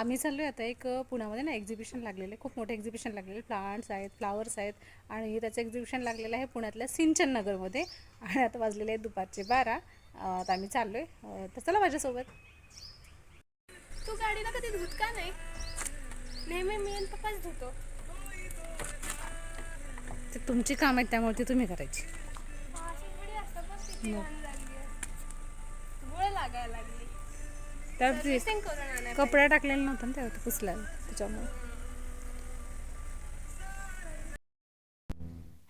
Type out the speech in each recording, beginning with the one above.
आम्ही चाललो आहे आता एक पुण्यामध्ये ना एक्झिबिशन लागलेलं आहे. खूप मोठं एक्झिबिशन लागलेलं प्लांट्स आहेत फ्लावर्स आहेत आणि त्याचं एक्झिबिशन लागलेलं आहे पुण्यातल्या सिंचन नगरमध्ये. आणि आता वाजलेले आहेत दुपारचे बारा. तर आम्ही चाललो आहे तर चला माझ्यासोबत. तू गाडीला कधी धुत का नाही? नेहमी मी आणि पप्पाच धुतो. ते तुमची काम आहेत त्यामुळे ती तुम्ही करायची. गुळ लागायला लागली त्यात ते Dressing करून आणायला कपडा टाकलेला नव्हता ना तेव्हा ते पुसला त्याच्यामुळे.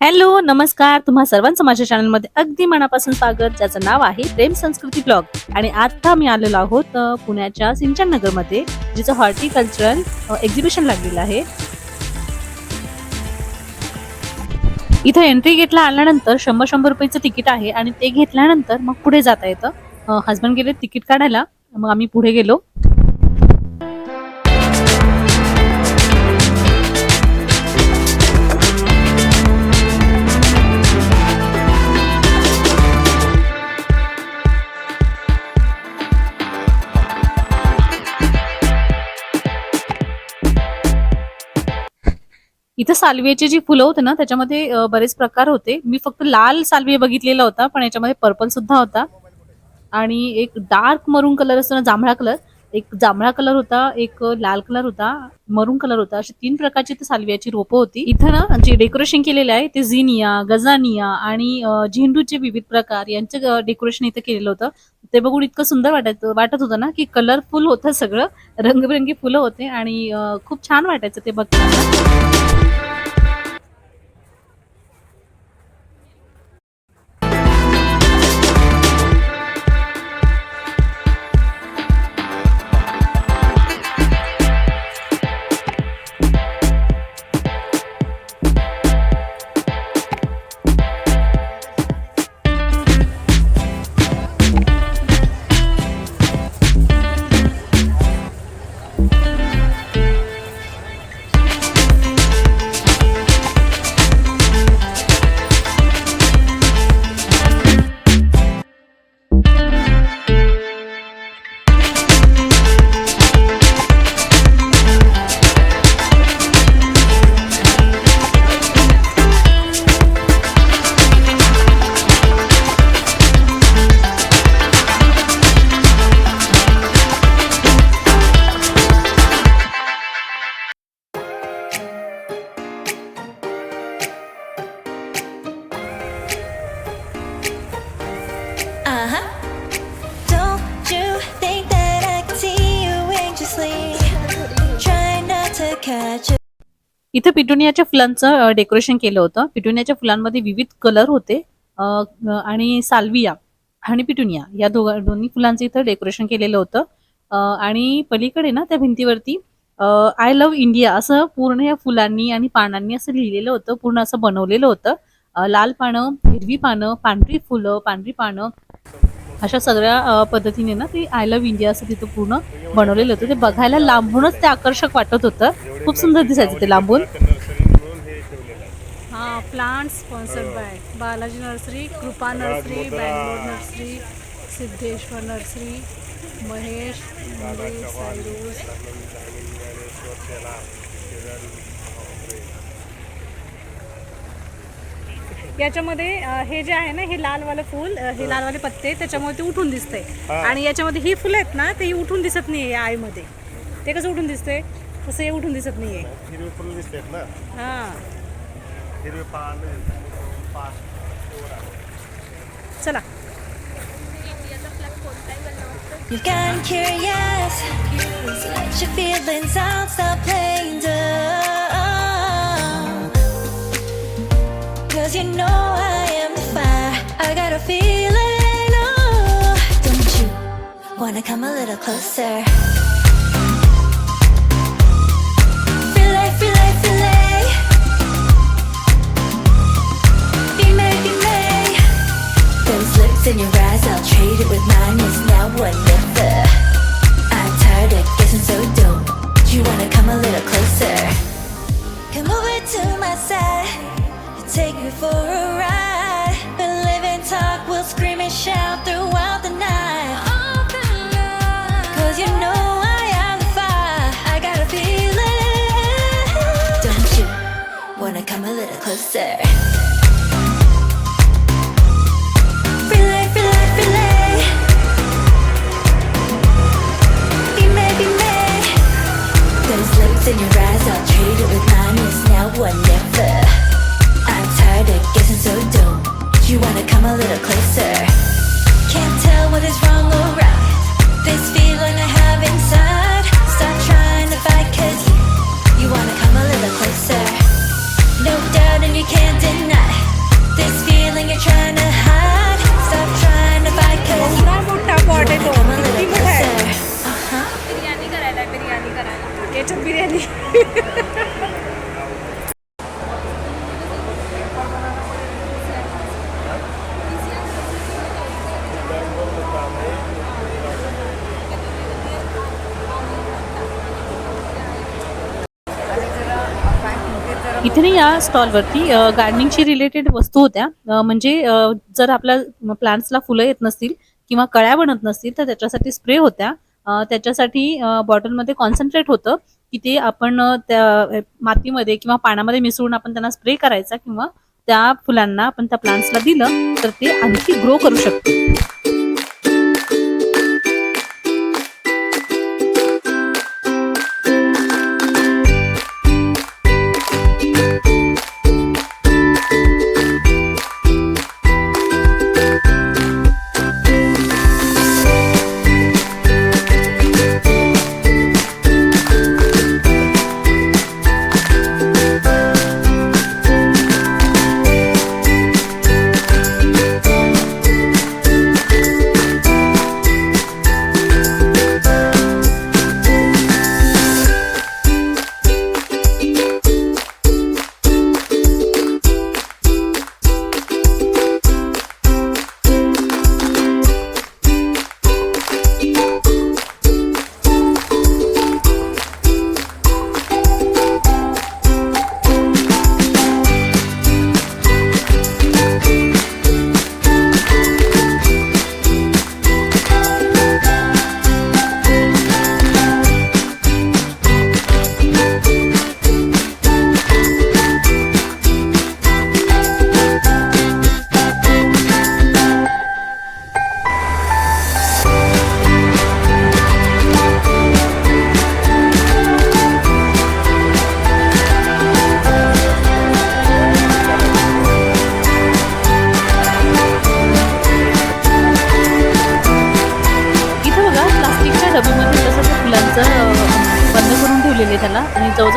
हॅलो नमस्कार. तुम्हा सर्वांचं माझ्या चॅनलमध्ये अगदी मनापासून स्वागत. ज्याचं नाव आहे प्रेम संस्कृती ब्लॉग आणि आता मी आलेलो आहोत पुण्याच्या सिंचन नगरमध्ये जिचं हॉर्टिकल्चरल एक्झिबिशन लागलेलं आहे. इथं एंट्री गेटला आल्यानंतर शंभर शंभर रुपयाचं तिकीट आहे आणि ते घेतल्यानंतर मग पुढे जाता येतं. हस्बंड गेले तिकीट काढायला. मग आम्ही पुढे गेलो. इथं साल्वियाची जी फुलं होते ना त्याच्यामध्ये बरेच प्रकार होते. मी फक्त लाल साल्विया बघितलेला होता पण याच्यामध्ये पर्पल सुद्धा होता. आणि एक डार्क मरून कलर असतो ना जांभळा कलर एक जांभळा कलर होता एक लाल कलर होता मरून कलर होता. अशी तीन प्रकारची ते साल्वियाची रोपं होती. इथं ना जे डेकोरेशन केलेले आहे ते झिनिया गजानिया आणि झेंडूचे विविध प्रकार यांचं डेकोरेशन इथं केलेलं होतं. ते बघून इतकं सुंदर वाटत वाटत होतं ना की कलरफुल होतं सगळं. रंगबिरंगी फुलं होते आणि खूप छान वाटायचं ते बघताना. इथं पिटुनियाच्या फुलांचं डेकोरेशन केलं होतं. पिटुनियाच्या फुलांमध्ये विविध कलर होते. आणि साल्विया आणि पिटुनिया या दोघा दोन्ही फुलांचं इथं डेकोरेशन केलेलं होतं. आणि पलीकडे ना त्या भिंतीवरती आय लव्ह इंडिया असं पूर्ण या फुलांनी आणि पानांनी असं लिहिलेलं होतं पूर्ण असं बनवलेलं होतं. लाल पानं हिरवी पानं पांढरी फुलं पांढरी पानं अशा सगळ्या पद्धतीने ना ते आय लव्ह इंडिया असं तिथं पूर्ण बनवलेलं होतं. ते बघायला लांबूनच ते आकर्षक वाटत होतं. खूप सुंदर दिसायचं ते लांबून. हां plant sponsored by Balaji nursery Kripa nursery Bangalore nursery Siddheshwar nursery Mahesh याच्यामध्ये हे जे आहे ना हे लालवालं फूल हे लालवाले पत्ते त्याच्यामुळे ते उठून दिसतंय. आणि याच्यामध्ये ही फुलं आहेत ना ते उठून दिसत नाही या आईमध्ये. ते कसं उठून दिसतंय? तसं हे उठून दिसत नाहीये. हिरवे फुलं दिसतात ना? हां. हिरवे पान पान चला. You've gotten curious. Let your feelings out, stop playing dumb. I am fire. I got a feeling. Oh, don't you wanna come a little closer? Fillet, fillet. Those your eyes, I'll trade it with mine. Is now or never. I'm tired of guessing so. You wanna come a little closer? Come over to my side. Take you for a इथे ना या स्टॉलवरती गार्डनिंगशी related वस्तू होत्या. म्हणजे जर आपल्या प्लांट्सला फुलं येत नसतील किंवा कळ्या बनत नसतील तर त्याच्यासाठी स्प्रे होत्या. त्याच्यासाठी बॉटलमध्ये कॉन्सन्ट्रेट होतं की ते आपण त्या मातीमध्ये किंवा पाण्यामध्ये मिसळून आपण त्यांना स्प्रे करायचा किंवा त्या फुलांना आपण त्या प्लांट्सला दिलं तर ते आणखी ग्रो करू शकतो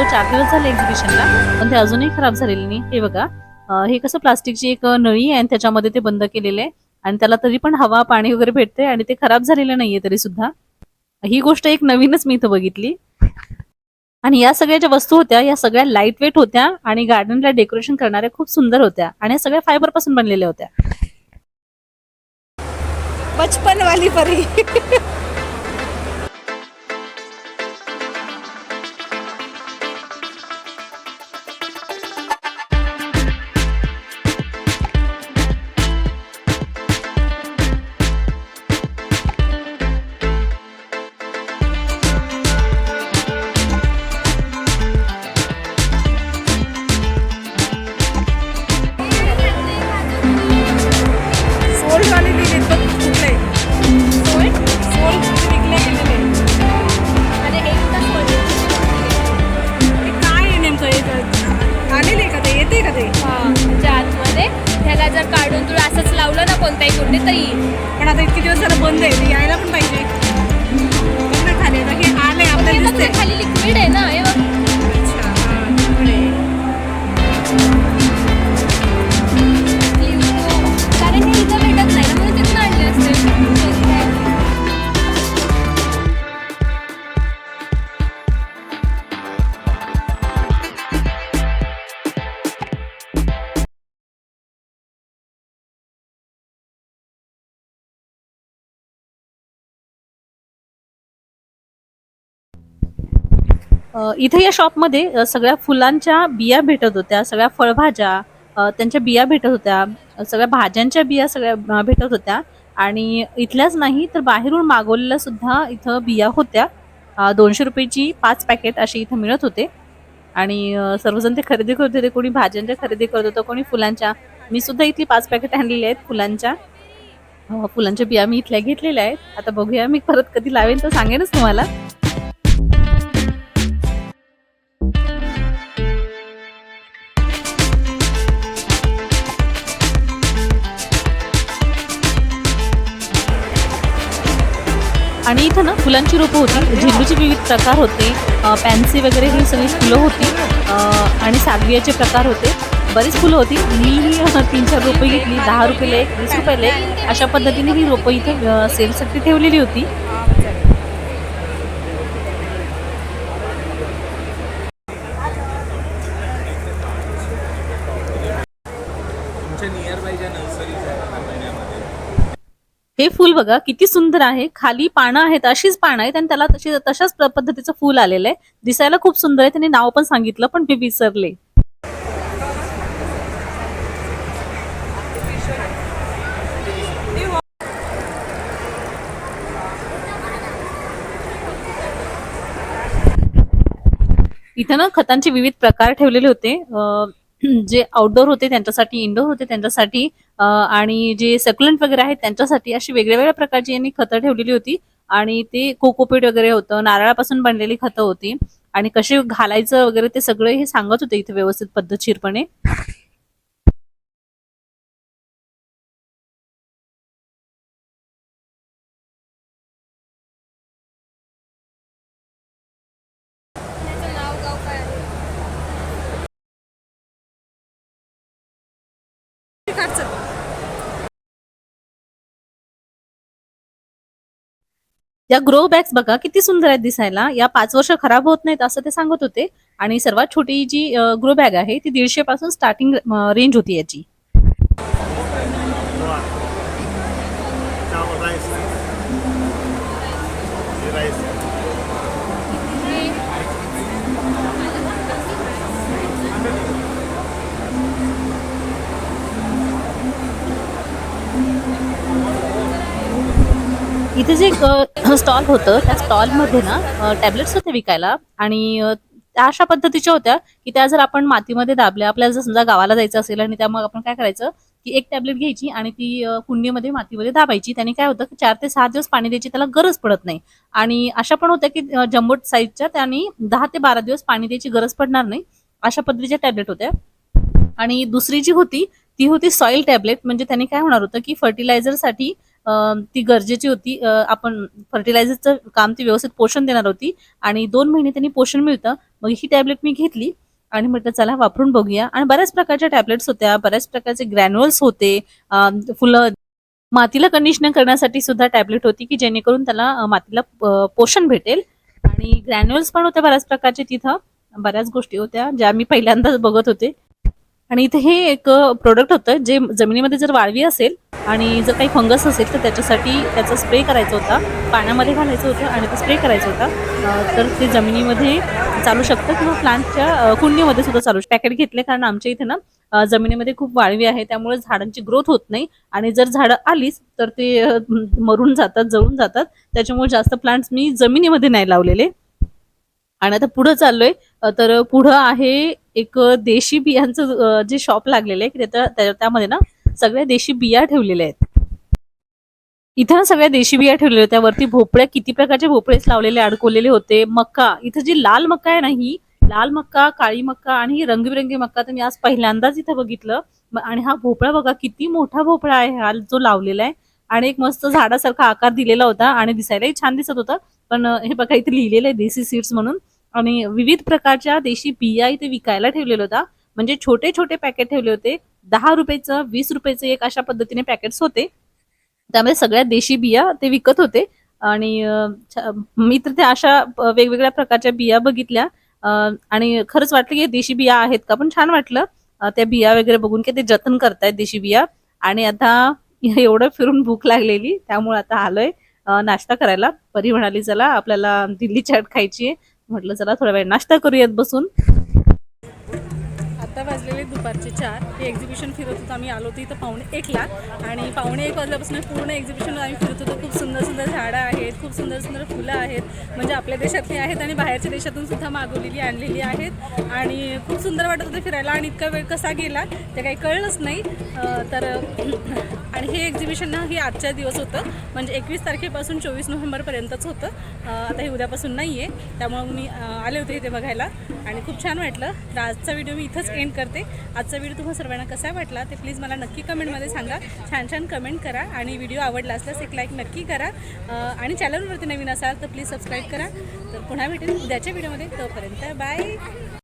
जवळजवळ चार दिवस झाले एक्झिबिशनला पण ते अजूनही खराब झालेले नाही. हे बघा हे कसं प्लास्टिकची एक नळी आहे आणि त्याच्यामध्ये ते बंद केलेले आहे आणि त्याला तरी पण हवा पाणी वगैरे भेटते आणि ते खराब झालेलं नाहीये तरी सुद्धा. ही गोष्ट एक नवीनच मी इथं बघितली. आणि या सगळ्या ज्या वस्तू होत्या या सगळ्या लाइट वेट होत्या आणि गार्डनला डेकोरेशन करणाऱ्या खूप सुंदर होत्या आणि या सगळ्या फायबरपासून बनलेल्या होत्या. बचपन वाली परी. इथे या शॉपमध्ये सगळ्या फुलांच्या बिया भेटत होत्या सगळ्या फळभाज्या त्यांच्या बिया भेटत होत्या सगळ्या भाज्यांच्या बिया सगळ्या भेटत होत्या. आणि इथल्याच नाही तर बाहेरून मागवलेल्या सुद्धा इथं बिया होत्या. दोनशे रुपयेची पाच पॅकेट अशी इथं मिळत होते. आणि सर्वजण ते खरेदी करत होते कोणी भाज्यांच्या खरेदी करत होतं कोणी फुलांच्या. मी सुद्धा इथली पाच पॅकेट आणलेली आहेत फुलांच्या. फुलांच्या बिया मी इथल्या घेतलेल्या आहेत. आता बघूया मी परत कधी लावेन तर सांगेनच तुम्हाला. आणि इथं ना फुलांची रोपं होती. झेंडूचे विविध प्रकार होते. पॅन्सी वगैरे ही सगळी फुलं होती. आणि सागवियाचे प्रकार होते. बरीच फुलं होती. मी तीन चार रोपं घेतली. दहा रुपयाला एक वीस रुपयाला एक. अशा पद्धतीने ही रोपं इथे सेलसाठी ठेवलेली होती. हे फुल बघा किती सुंदर आहे. खाली पानं आहेत अशीच पानं आहेत आणि त्याला तशी तशाच पद्धतीचं फुल आलेलं आहे. दिसायला खूप सुंदर आहे. त्यांनी नाव पण सांगितलं पण मी विसरले. इथं ना खतांचे विविध प्रकार ठेवलेले होते. जे आउटडोर होते त्यांच्यासाठी इनडोर होते त्यांच्यासाठी आणि जे सकुलंट वगैरे आहेत त्यांच्यासाठी अशी वेगळ्या वेगळ्या प्रकारची यांनी खतं ठेवलेली होती. आणि ते कोकोपीट वगैरे होतं नारळापासून बनलेली खतं होती. आणि कसे घालायचं वगैरे ते सगळं हे सांगत होते इथे व्यवस्थित पद्धतशीरपणे त्याचं नाव गाव काय आहे या ग्रो बॅग्स बघा किती सुंदर आहेत दिसायला. या पाच वर्ष खराब होत नाहीत असं ते सांगत होते. आणि सर्वात छोटी जी ग्रो बॅग आहे ती दीडशे पासून स्टार्टिंग रेंज होती याची. इथे जे स्टॉल होतं. त्या स्टॉलमध्ये ना टॅबलेट्स होते विकायला आणि त्या अशा पद्धतीच्या होत्या की त्या जर आपण मातीमध्ये दाबल्या आपल्याला जर समजा गावाला जायचं असेल आणि त्या मग आपण काय करायचं की एक टॅबलेट घ्यायची आणि ती कुंडीमध्ये मातीमध्ये दाबायची. त्याने काय होतं की चार ते सहा दिवस पाणी द्यायची त्याला गरज पडत नाही. आणि अशा पण होत्या की जम्बो साईजच्या त्याने दहा ते बारा दिवस पाणी द्यायची गरज पडणार नाही. अशा पद्धतीच्या टॅबलेट होत्या. आणि दुसरी जी होती ती होती सॉइल टॅबलेट म्हणजे त्याने काय होणार होतं की फर्टिलायझरसाठी ती गरजेची होती. आपण फर्टिलायझरचं काम ती व्यवस्थित पोषण देणार होती आणि दोन महिने त्यांनी पोषण मिळतं. मग ही टॅबलेट मी घेतली आणि म्हटलं चला वापरून बघूया. आणि बऱ्याच प्रकारच्या टॅबलेट्स होत्या बऱ्याच प्रकारचे ग्रॅन्युअल्स होते. फुलं मातीला कंडिशनिंग करण्यासाठी सुद्धा टॅबलेट होती की जेणेकरून त्याला मातीला पोषण भेटेल. आणि ग्रॅन्युअल्स पण होत्या बऱ्याच प्रकारचे तिथं. बऱ्याच गोष्टी होत्या ज्या मी पहिल्यांदाच बघत होते. आणि इथे हे एक प्रोडक्ट होतं जे जमिनीमध्ये जर वाळवी असेल आणि जर काही फंगस असेल तर त्याच्यासाठी त्याचा स्प्रे करायचा होता. पाण्यामध्ये घालायचं होतं आणि ते स्प्रे करायचं होता. तर ते जमिनीमध्ये चालू शकतं किंवा प्लांटच्या कुंडीमध्ये सुद्धा चालू पॅकेट घेतले कारण आमच्या इथे ना जमिनीमध्ये खूप वाळवी आहे. त्यामुळे झाडांची ग्रोथ होत नाही. आणि जर झाडं आलीच तर ते मरून जातात जळून जातात. त्याच्यामुळे जास्त प्लांट्स मी जमिनीमध्ये नाही लावलेले. आणि आता पुढं चाललोय. तर पुढं आहे एक देशी बियांचं जे शॉप लागलेलं आहे की त्याच्या त्यामध्ये ना सगळ्या देशी बिया ठेवलेल्या आहेत. इथं ना सगळ्या देशी बिया ठेवलेल्या होत्या. वरती भोपळ्या किती प्रकारचे भोपळेच लावलेले अडकवलेले होते. मक्का इथं जी लाल मक्का आहे ना ही लाल मक्का काळी मक्का आणि ही मक्का तर मी आज पहिल्यांदाच इथं बघितलं. आणि हा भोपळा बघा किती मोठा भोपळा आहे हा जो लावलेला आहे. आणि एक मस्त झाडासारखा आकार दिलेला होता आणि दिसायलाही छान दिसत होता. पण हे बघा इथे लिहिलेलं आहे देसी सीड्स म्हणून. आणि विविध प्रकारच्या देशी बिया इथे विकायला ठेवलेला होता. म्हणजे छोटे छोटे पॅकेट ठेवले होते. दहा रुपयाचं वीस रुपयाचं एक अशा पद्धतीने पॅकेट्स होते. त्यामध्ये सगळ्या देशी बिया ते विकत होते. आणि मी तर त्या अशा वेगवेगळ्या प्रकारच्या बिया बघितल्या. आणि खरंच वाटलं की देशी बिया आहेत का? पण छान वाटलं. त्या बिया वगैरे बघून की ते जतन करतायत देशी बिया. आणि आता एवढं फिरून भूक लागलेली त्यामुळे आता आलोय नाश्ता करायला. परी म्हणाली चला आपल्याला दिल्ली चाट खायची आहे म्हटलं चला थोडा वेळ नाश्ता करूयात बसून. आता वाजलेले दुपारचे चार. हे एक्झिबिशन फिरत होतो. आम्ही आलो होतो इथं पावणे एकला आणि पावणे एक वाजल्यापासून पूर्ण एक्झिबिशन आम्ही फिरत होतो. खूप सुंदर सुंदर झाडं आहेत खूप सुंदर सुंदर फुलं आहेत. म्हणजे आपल्या देशातली आहेत आणि बाहेरच्या देशातून सुद्धा मागवलेली आणलेली आहेत. आणि खूप सुंदर वाटत होतं फिरायला. आणि इतका वेळ कसा गेला ते काही कळलंच नाही. तर आणि हे एक्झिबिशन ना हे आजच्या दिवस होतं. म्हणजे एकवीस तारखेपासून चोवीस नोव्हेंबरपर्यंतच होतं. आता हे उद्यापासून नाही आहे त्यामुळं मी आले होते इथे बघायला. आणि खूप छान वाटलं. तर आजचा व्हिडिओ मी इथंच एंड करते. आजचा व्हिडिओ तुम्हाला सर्वांना कसा वाटला ते प्लीज मला नक्की कमेंटमध्ये सांगा. छान छान कमेंट करा आणि व्हिडिओ आवडला असल्यास एक लाईक नक्की करा. आणि चॅनलवरती नवीन असाल तर प्लीज सबस्क्राईब करा. तर पुन्हा भेटेल उद्याच्या व्हिडिओमध्ये. तोपर्यंत बाय